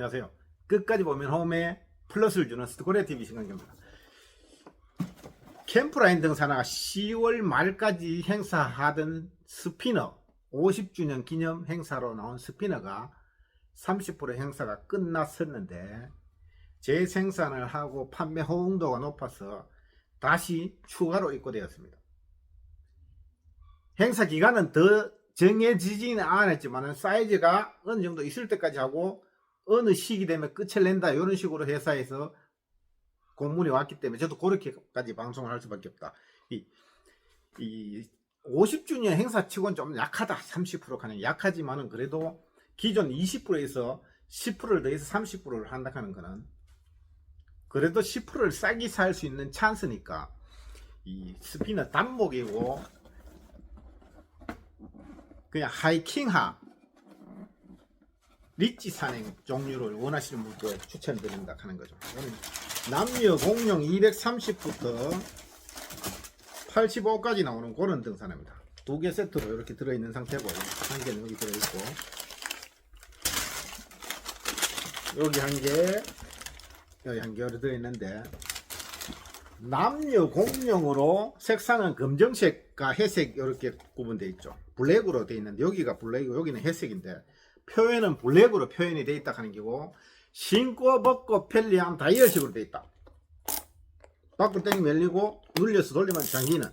안녕하세요. 끝까지 보면 홈에 플러스를 주는 스토코레 TV 신강입니다. 캠프라인 등산화가 10월 말까지 행사하던 스피너 50주년 기념 행사로 나온 스피너가 30% 행사가 끝났었는데 재생산을 하고 판매 호응도가 높아서 다시 추가로 입고되었습니다. 행사 기간은 더 정해지지는 않았지만 사이즈가 어느 정도 있을 때까지 하고 어느 시기 되면 끝을 낸다 이런 식으로 회사에서 공문이 왔기 때문에 저도 그렇게까지 방송을 할 수밖에 없다. 이, 이 50주년 행사 치고는 좀 약하다. 30% 가는 약하지만은 그래도 기존 20%에서 10%를 더해서 30%를 한다 하는 거는 그래도 10%를 싸게 살 수 있는 찬스니까 이 스피너 단목이고 그냥 하이킹하 리치 산행 종류를 원하시는 분께 추천드린다 하는 거죠. 남녀 공룡 230부터 85까지 나오는 그런 등산화입니다. 두 개 세트로 이렇게 들어있는 상태고 한 개는 여기 들어있고 여기 한 개, 여기 한 개 들어있는데 남녀 공룡으로 색상은 검정색과 회색 이렇게 구분되어 있죠. 블랙으로 되어 있는데 여기가 블랙이고 여기는 회색인데 표현은 블랙으로 표현이 되어 있다 하는 게고 신고 벗고 편리한 다이얼식으로 되어 있다. 밖으로 땡 열리고 눌려서 돌리면 잠기는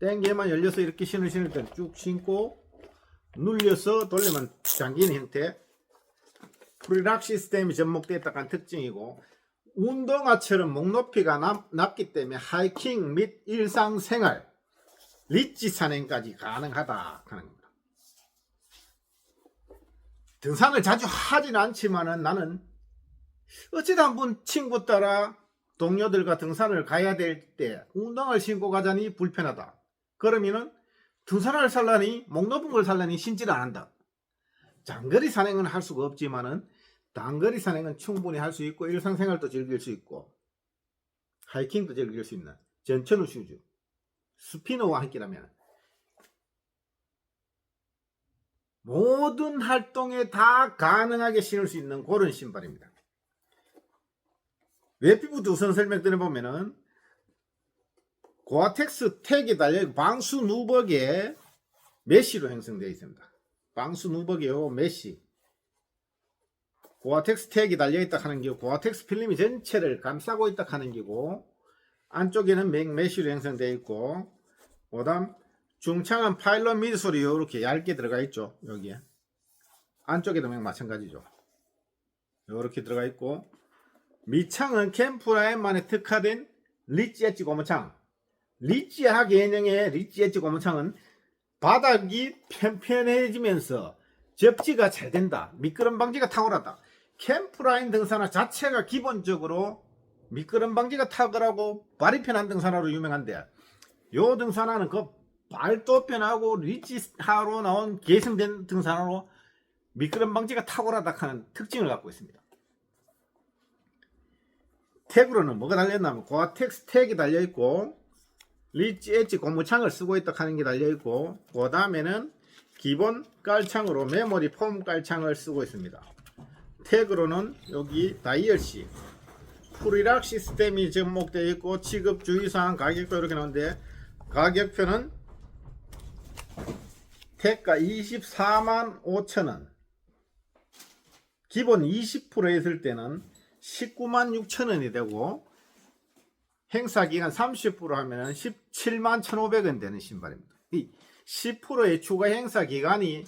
땡개만 열려서 이렇게 신을 신을 때 쭉 신고 눌려서 돌리면 잠기는 형태 프리락 시스템이 접목되어 있다는 특징이고 운동화처럼 목 높이가 낮, 낮기 때문에 하이킹 및 일상생활 리치 산행까지 가능하다 하는 겁니다. 등산을 자주 하진 않지만은 나는 어찌다 한번 친구 따라 동료들과 등산을 가야 될 때 운동을 신고 가자니 불편하다. 그러면은 등산을 살라니 목 높은 걸 살라니 신지를 않는다. 장거리 산행은 할 수가 없지만은 단거리 산행은 충분히 할 수 있고 일상생활도 즐길 수 있고 하이킹도 즐길 수 있는 전천후 슈즈 스피너와 함께라면 모든 활동에 다 가능하게 신을 수 있는 그런 신발입니다. 웹피부터 우선 설명드려 보면은 고아텍스 택이 달려 방수 누벅에 메쉬로 형성되어 있습니다. 방수 누벅이요 메쉬. 고아텍스 택이 달려 있다 하는 게 고아텍스 필름이 전체를 감싸고 있다 하는 게고 안쪽에는 맥 메쉬로 형성되어 있고 그다음 중창은 파일럿 미드솔이 이렇게 얇게 들어가 있죠 여기에. 안쪽에 도 맥 마찬가지죠. 이렇게 들어가 있고 밑창은 캠프라인만에 특화된 리치 엣지 고무창. 리치하 개념의 리치 엣지 고무창은 바닥이 편편해지면서 접지가 잘 된다. 미끄럼 방지가 탁월하다. 캠프라인 등산화 자체가 기본적으로 미끄럼 방지가 탁월하고 발이 편한 등산화로 유명한데 요 등산화는 그 발도 편하고 리치하로 나온 계승된 등산화로 미끄럼 방지가 탁월하다 하는 특징을 갖고 있습니다. 택으로는 뭐가 달려있냐면 고아텍스 택이 달려있고 리치 엣지 고무창을 쓰고 있다 하는 게 달려있고 그 다음에는 기본 깔창으로 메모리 폼 깔창을 쓰고 있습니다. 택으로는 여기 다이얼시 프리락 시스템이 접목되어 있고 취급 주의사항 가격도 이렇게 나오는데 가격표는 택가 24만 5천원 기본 20% 했을 때는 19만 6천원이 되고 행사 기간 30% 하면 17만 1,500원 되는 신발입니다. 이 10%의 추가 행사 기간이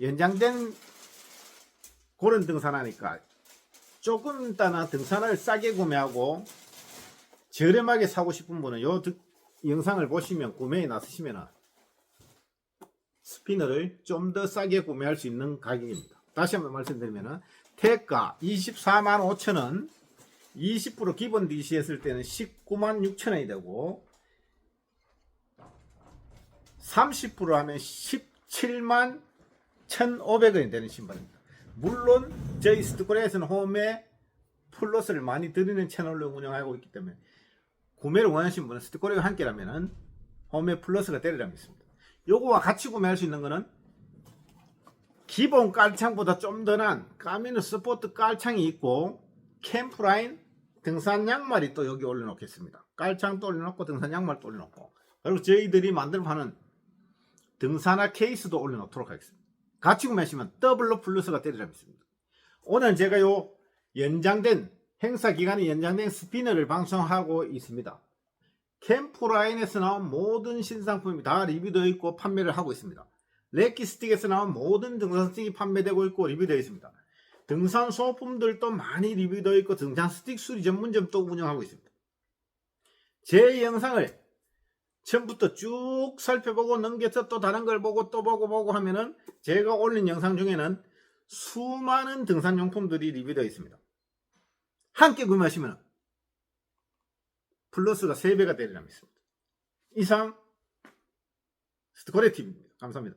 연장된 그런 등산하니까 조금 따나 등산을 싸게 구매하고 저렴하게 사고 싶은 분은 요 드- 영상을 보시면 구매에 나서시면 스피너를 좀 더 싸게 구매할 수 있는 가격입니다. 다시 한번 말씀드리면 태가 24만 5천원 20% 기본 DC 했을 때는 19만 6천원이 되고 30% 하면 17만 1,500원이 되는 신발입니다. 물론 저희 스투코레에서는 홈에 플러스를 많이 드리는 채널로 운영하고 있기 때문에 구매를 원하시는 분은 스티커리가 함께라면은 홈에 플러스가 때리라 믿습니다. 요거와 같이 구매할 수 있는 거는 기본 깔창보다 좀 더 난 까미노 스포트 깔창이 있고 캠프라인 등산 양말이 또 여기 올려놓겠습니다. 깔창도 올려놓고 등산 양말도 올려놓고 그리고 저희들이 만들어 파는 등산화 케이스도 올려놓도록 하겠습니다. 같이 구매하시면 더블로 플러스가 때리라 믿습니다. 오늘 제가 요 연장된 행사 기간이 연장된 스피너를 방송하고 있습니다. 캠프라인에서 나온 모든 신상품이 다 리뷰되어 있고 판매를 하고 있습니다. 레키스틱에서 나온 모든 등산 스틱이 판매되고 있고 리뷰되어 있습니다. 등산 소품들도 많이 리뷰되어 있고 등산 스틱 수리 전문점도 운영하고 있습니다. 제 영상을 처음부터 쭉 살펴보고 넘겨서 또 다른 걸 보고 또 보고 보고 하면은 제가 올린 영상 중에는 수많은 등산용품들이 리뷰되어 있습니다. 함께 구매하시면 플러스가 3배가 되리라 믿습니다. 이상 스트코레TV입니다. 감사합니다.